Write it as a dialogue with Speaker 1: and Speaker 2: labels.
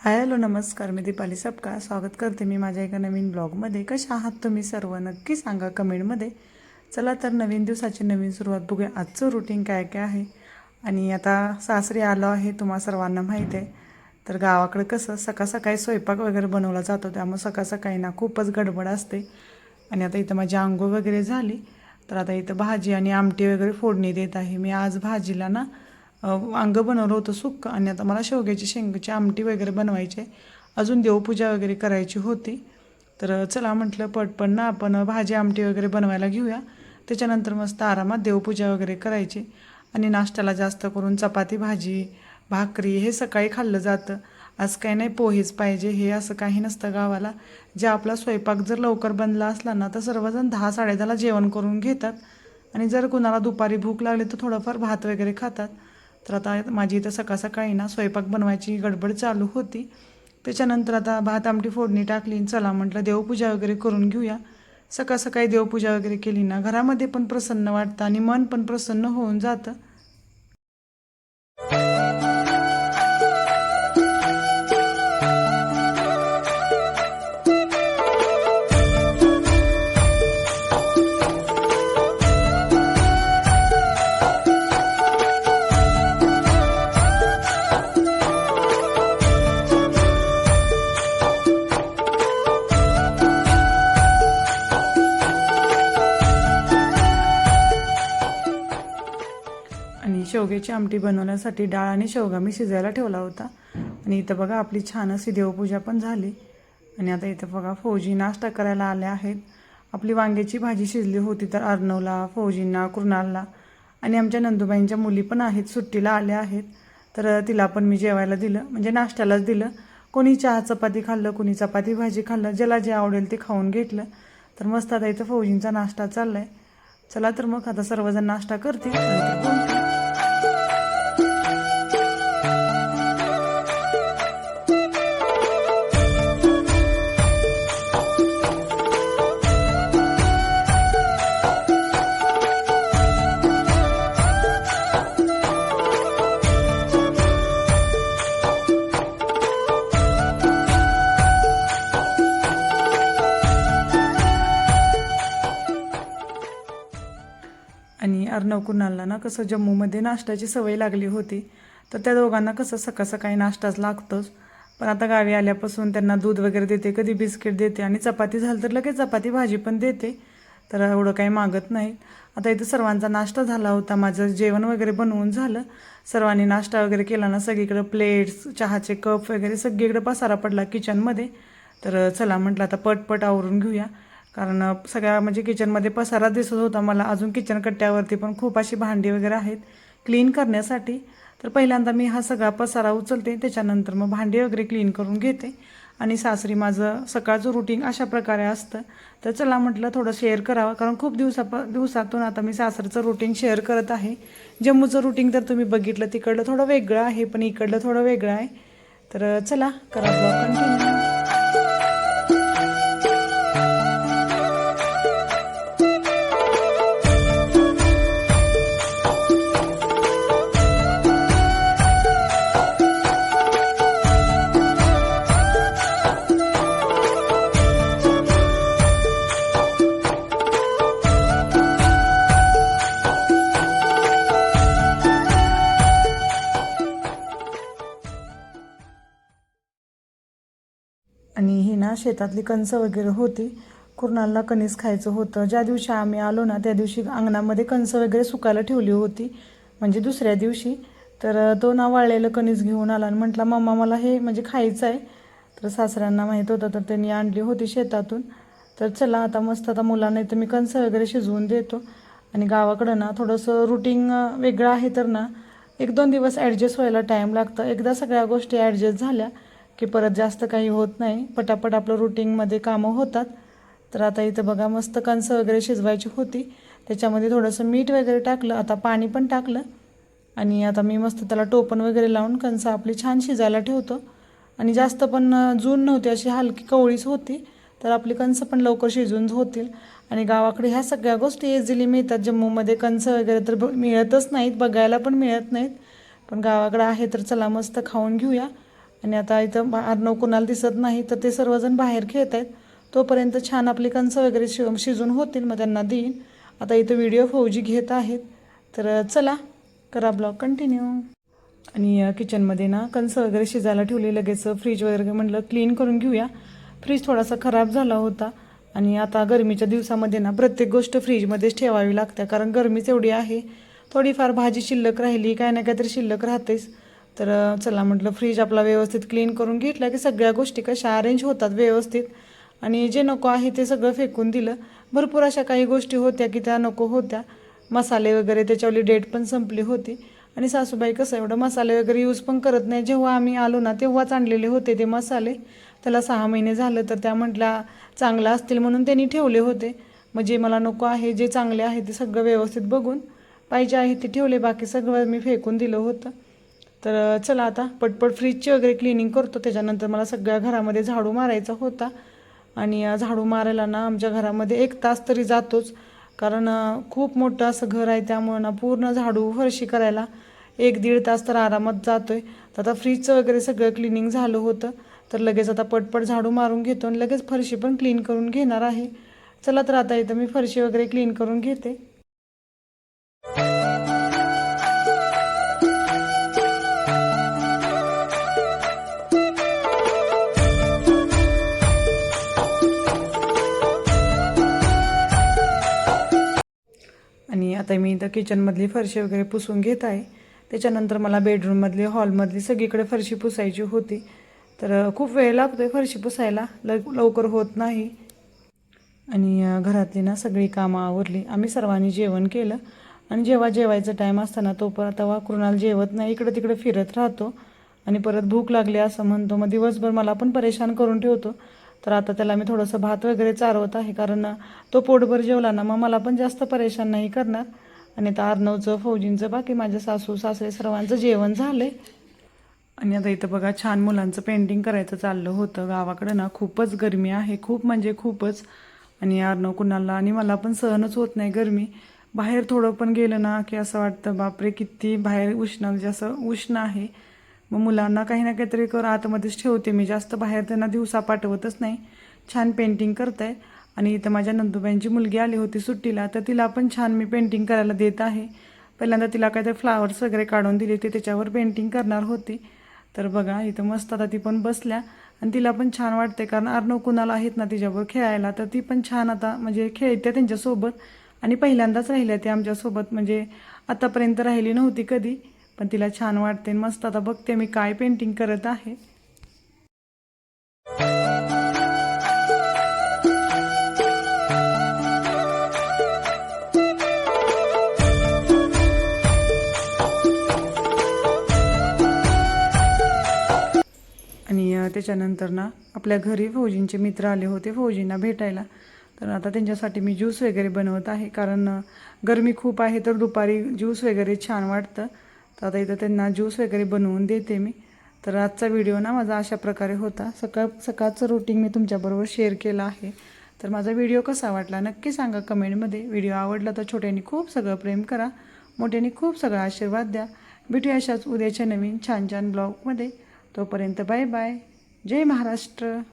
Speaker 1: Hi hello नमस्कार. मी दीपाली सपका स्वागत करते मी माझ्या एका नवीन ब्लॉगमध्ये. कशा आहात तुम्ही सर्व? नक्की सांगा कमेंटमध्ये. चला तर नवीन दिवसाची नवीन सुरुवात बघूया. आजचं रुटीन काय काय आहे? आणि आता सासरी आलो आहे तुम्हा सर्वांना माहीत आहे. तर गावाकडे कसं सकाळ सकाळी स्वयंपाक वगैरे बनवला जातो. त्यामुळे सकाळ सकाळी ना खूपच गडबड असते. आणि आता इथं माझी आंघोळ वगैरे झाली. तर आता इथं भाजी आणि आमटी वगैरे फोडणी देत आहे. मी आज भाजीला ना वांगं बनवलं होतं सुक्क. आणि आता मला शेवग्याची शेंगाची आमटी वगैरे बनवायची आहे. अजून देवपूजा वगैरे करायची होती. तर चला म्हटलं पटपण ना आपण भाजी आमटी वगैरे बनवायला घेऊया. त्याच्यानंतर मस्त आरामात देवपूजा वगैरे करायची. आणि नाश्त्याला जास्त करून चपाती भाजी भाकरी हे सकाळी खाल्लं जातं. आज काही नाही पोहेच पाहिजे. हे असं काही नसतं गावाला. जे आपला स्वयंपाक जर लवकर बनला असला ना तर सर्वजण दहा साडेदहाला जेवण करून घेतात. आणि जर कुणाला दुपारी भूक लागली तर थोडंफार भात वगैरे खातात. तर आता माझी इथं सकाळ सकाळी ना स्वयंपाक बनवायची गडबड चालू होती. त्याच्यानंतर आता भात आमटी फोडणी टाकली. चला म्हटलं देवपूजा वगैरे करून घेऊया. सकाळ सकाळी देवपूजा वगैरे केली ना. घरामध्ये पण प्रसन्न वाटतं आणि मन पण प्रसन्न होऊन जातं. शेवग्याची आमटी बनवण्यासाठी डाळ आणि शेवगा मी शिजायला ठेवला होता. आणि इथं बघा आपली छान अशी देवपूजा पण झाली. आणि आता इथं बघा फौजी नाश्ता करायला आल्या आहेत. आपली वांग्याची भाजी शिजली होती तर अर्णवला फौजींना कृणालला आणि आमच्या नंदुबाईंच्या मुली पण आहेत सुट्टीला आल्या आहेत. तर तिला पण मी जेवायला दिलं म्हणजे नाश्त्यालाच दिलं. कोणी चहा चपाती खाल्लं कोणी चपाती भाजी खाल्लं ज्याला जे आवडेल ते खाऊन घेतलं. तर मस्त आता इथं फौजींचा नाश्ता चाललाय. चला तर मग आता सर्वजण नाश्ता करतील. अर्णव कुणालला ना कसं जम्मूमध्ये नाश्त्याची सवय लागली होती. तर त्या दोघांना कसं सकाळ सकाळी नाश्ताच लागतोच. पण आता गावी आल्यापासून त्यांना दूध वगैरे देते कधी बिस्किट देते आणि चपाती झालं तर लगेच चपाती भाजी पण देते. तर एवढं काही मागत नाही. आता इथं सर्वांचा नाश्ता झाला होता. माझं जेवण वगैरे बनवून झालं. सर्वांनी नाश्ता वगैरे केला ना सगळीकडे प्लेट्स चहाचे कप वगैरे सगळीकडे पसारा पडला किचनमध्ये तर चला म्हटलं आता पटपट आवरून घेऊया. कारण सगळ्या म्हणजे किचनमध्ये पसारा दिसत होता. मला अजून किचन कट्ट्यावरती पण खूप अशी भांडी वगैरे आहेत क्लीन करण्यासाठी. तर पहिल्यांदा मी हा सगळा पसारा उचलते. त्याच्यानंतर मग भांडी वगैरे क्लीन करून घेते. आणि सासरी माझं सकाळचं रुटीन अशा प्रकारे असतं. तर चला म्हटलं थोडं शेअर करावं. कारण खूप दिवसा दिवसातून आता मी सासरचं रुटीन शेअर करत आहे. जम्मूचं रुटीन तर तुम्ही बघितलं तिकडलं थोडं वेगळं आहे पण इकडलं थोडं वेगळं आहे. तर चला करा कंटिन्यू शेतातली कणसं वगैरे होती. कुरणाला कणीस खायचं होतं. ज्या दिवशी आम्ही आलो ना त्या दिवशी अंगणामध्ये कणसं वगैरे सुकायला ठेवली होती. म्हणजे दुसऱ्या दिवशी. तर तो ना वाळलेलं कणीस घेऊन आला आणि म्हटला मम्मा मला हे म्हणजे खायचं आहे. तर सासऱ्यांना माहीत होतं तर त्यांनी आणली होती शेतातून. तर चला आता मस्त आता मुलांना इथं मी कणसं वगैरे शिजवून देतो. आणि गावाकडं ना थोडंसं रुटीन वेगळं आहे तर ना एक दोन दिवस ॲडजस्ट व्हायला टाईम लागतं. एकदा सगळ्या गोष्टी ॲडजस्ट झाल्या की परत जास्त काही होत नाही. पटापट आपलं रुटीनमध्ये कामं होतात. तर आता इथं बघा मस्त कणसं वगैरे शिजवायची होती. त्याच्यामध्ये थोडंसं मीठ वगैरे टाकलं. आता पाणी पण टाकलं. आणि आता मी मस्त त्याला टोपण वगैरे लावून कणसं आपली छान शिजायला ठेवतो. आणि जास्त पण जून नव्हती अशी हलकी कवळीच होती. तर आपली कणसं पण लवकर शिजून होतील. आणि गावाकडे ह्या सगळ्या गोष्टी इझिली मिळतात. जम्मूमध्ये कणसं वगैरे तर ब- मिळतच नाहीत. बघायला पण मिळत नाहीत. पण गावाकडे आहे तर चला मस्त खाऊन घेऊया. आणि आता इथं बा- अर्णव कुणाला दिसत नाही तर ते सर्वजण बाहेर खेळत आहेत. तोपर्यंत छान आपली कणसं वगैरे शि शिजून होतील मग त्यांना देईन. आता इथं व्हिडिओ फौजी घेत आहेत. तर चला करा ब्लॉग कंटिन्यू आणि किचनमध्ये ना कणसं वगैरे शिजायला ठेवली लगेच फ्रीज वगैरे म्हटलं क्लीन करून घेऊया. फ्रीज थोडासा खराब झाला होता. आणि आता गरमीच्या दिवसामध्ये ना प्रत्येक गोष्ट फ्रीजमध्येच ठेवावी लागते कारण गरमीच एवढी आहे. थोडीफार भाजी शिल्लक राहिली काय ना काहीतरी शिल्लक राहतेच. तर चला म्हटलं फ्रीज आपला व्यवस्थित क्लीन करून घेतला की सगळ्या गोष्टी कशा अरेंज होतात व्यवस्थित. आणि जे नको आहे ते सगळं फेकून दिलं. भरपूर अशा काही गोष्टी होत्या की त्या नको होत्या. मसाले वगैरे त्याच्यावरली डेट पण संपली होती. आणि सासूबाई कसं एवढं मसाले वगैरे यूज पण करत नाही. जेव्हा आम्ही आलो ना तेव्हाच आणलेले होते ते मसाले. त्याला सहा महिने झालं तर त्या म्हटल्या चांगलं असतील म्हणून त्यांनी ठेवले होते. मग जे मला नको आहे जे चांगले आहे ते सगळं व्यवस्थित बघून पाहिजे आहे ते ठेवले. बाकी सगळं मी फेकून दिलं होतं. तर चला आता पटपट फ्रीजची वगैरे क्लिनिंग करतो. त्याच्यानंतर मला सगळ्या घरामध्ये झाडू मारायचा होता. आणि झाडू मारायला ना आमच्या घरामध्ये एक तास तरी जातोच. कारण खूप मोठं असं घर आहे त्यामुळं ना पूर्ण झाडू फरशी करायला एक दीड तास तर आरामात जातोय. तर आता फ्रीजचं वगैरे सगळं क्लिनिंग झालं होतं. तर लगेच आता पटपट झाडू मारून घेतो आणि लगेच फरशी पण क्लीन करून घेणार आहे. चला तर आता इथं मी फरशी वगैरे क्लीन करून घेते. आणि आता मी इथं किचनमधली फरशी वगैरे पुसून घेत आहे. त्याच्यानंतर मला बेडरूममधली हॉलमधली सगळीकडे फरशी पुसायची होती. तर खूप वेळ लागतो आहे फरशी पुसायला. ल लवकर होत नाही. आणि घरातली ना सगळी कामं आवरली. आम्ही सर्वांनी जेवण केलं. आणि जेव्हा जेवायचा टाईम असताना तो परत तेव्हा कृणाल जेवत नाही. इकडं तिकडं फिरत राहतो. आणि परत भूक लागली असं म्हणतो. मग दिवसभर मला पण परेशान करून ठेवतो. तर आता त्याला मी थोडंसं भात वगैरे चारवत आहे कारण तो पोटभर जेवला ना मग मला पण जास्त परेशान नाही करणार. आणि आता अर्णवचं फौजींचं बाकी माझ्या सासू सासरे सर्वांचं जेवण झालं आहे आणि आता इथं बघा छान मुलांचं पेंटिंग करायचं चाललं होतं. गावाकडं ना खूपच गरमी आहे खूप म्हणजे खूपच. आणि अर्णव कुणाला आणि मला पण सहनच होत नाही गरमी. बाहेर थोडं पण गेलं ना की असं वाटतं बापरे किती बाहेर उष्ण म्हणजे असं उष्ण आहे. मग मुलांना काही ना काहीतरी कर आतमध्येच ठेवते मी. जास्त बाहेर त्यांना दिवसा पाठवतच नाही. छान पेंटिंग करत आहे आणि इथं माझ्या नंदुबाईंची मुलगी आली होती सुट्टीला तर तिला पण छान मी पेंटिंग करायला देत आहे. पहिल्यांदा तिला काहीतरी फ्लावर्स वगैरे काढून दिले ते त्याच्यावर पेंटिंग करणार होती. तर बघा इथं मस्त आता ती पण बसल्या. आणि तिला पण छान वाटते कारण अर्णव कुणाला आहेत ना तिच्याबरोबर खेळायला तर ती पण छान आता म्हणजे खेळते त्यांच्यासोबत. आणि पहिल्यांदाच राहिल्या ते आमच्यासोबत म्हणजे आतापर्यंत राहिली नव्हती कधी. पण तिला छान वाटते मस्त आता बघते मी काय पेंटिंग करत आहे. आणि त्याच्यानंतर ना आपल्या घरी फौजींचे मित्र आले होते फौजींना भेटायला. तर आता त्यांच्यासाठी मी ज्यूस वगैरे बनवत आहे. कारण गरमी खूप आहे तर दुपारी ज्यूस वगैरे छान वाटतं. तर आता इथं त्यांना ज्यूस वगैरे बनवून देते मी. तर आजचा व्हिडिओ ना माझा अशा प्रकारे होता. सकाळ सकाळचं रुटीन मी तुमच्याबरोबर शेअर केलं आहे. तर माझा व्हिडिओ कसा वाटला नक्की सांगा कमेंटमध्ये व्हिडिओ आवडला तर छोट्यांनी खूप सगळं प्रेम करा. मोठ्यांनी खूप सगळा आशीर्वाद द्या. भेटूया अशाच उद्याच्या नवीन छान छान ब्लॉगमध्ये तोपर्यंत बाय बाय जय महाराष्ट्र.